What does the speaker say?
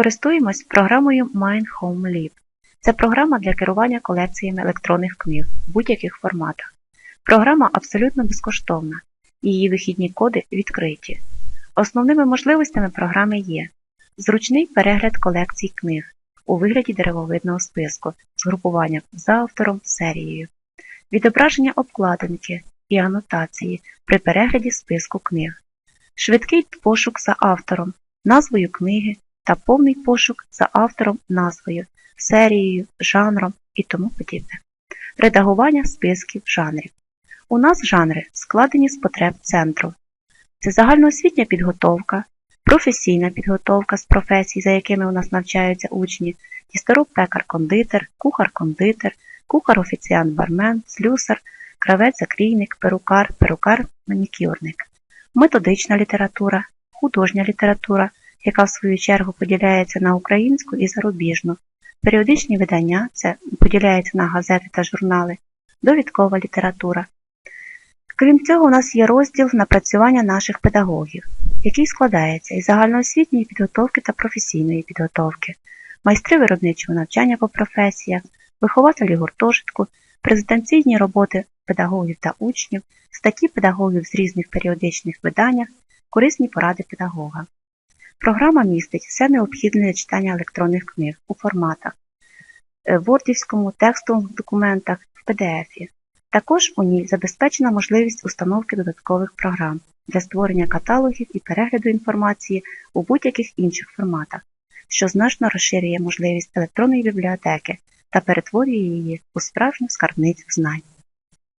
Користуємось програмою Mind Home Lib. Це програма для керування колекціями електронних книг в будь-яких форматах. Програма абсолютно безкоштовна, її вихідні коди відкриті. Основними можливостями програми є зручний перегляд колекцій книг у вигляді деревовидного списку з групуванням за автором серією, відображення обкладинки і анотації при перегляді списку книг, швидкий пошук за автором, назвою книги та повний пошук за автором, назвою, серією, жанром і тому подібне. Редагування списків жанрів. У нас жанри складені з потреб центру. Це загальноосвітня підготовка, професійна підготовка з професій, за якими у нас навчаються учні, дістороб пекар-кондитер, кухар-кондитер, кухар-офіціант-бармен, слюсар, кравець-закрійник, перукар, перукар-манікюрник, методична література, художня література, яка в свою чергу поділяється на українську і зарубіжну, періодичні видання це поділяється на газети та журнали, довідкова література. Крім цього, у нас є розділ напрацювання наших педагогів, який складається із загальноосвітньої підготовки та професійної підготовки, майстри виробничого навчання по професіях, вихователі гуртожитку, презентаційні роботи педагогів та учнів, статті педагогів з різних періодичних виданнях, корисні поради педагога. Програма містить все необхідне для читання електронних книг у форматах е, вордівському, текстових документах, в PDF. Також у ній забезпечена можливість установки додаткових програм для створення каталогів і перегляду інформації у будь-яких інших форматах, що значно розширює можливість електронної бібліотеки та перетворює її у справжню скарбницю знань.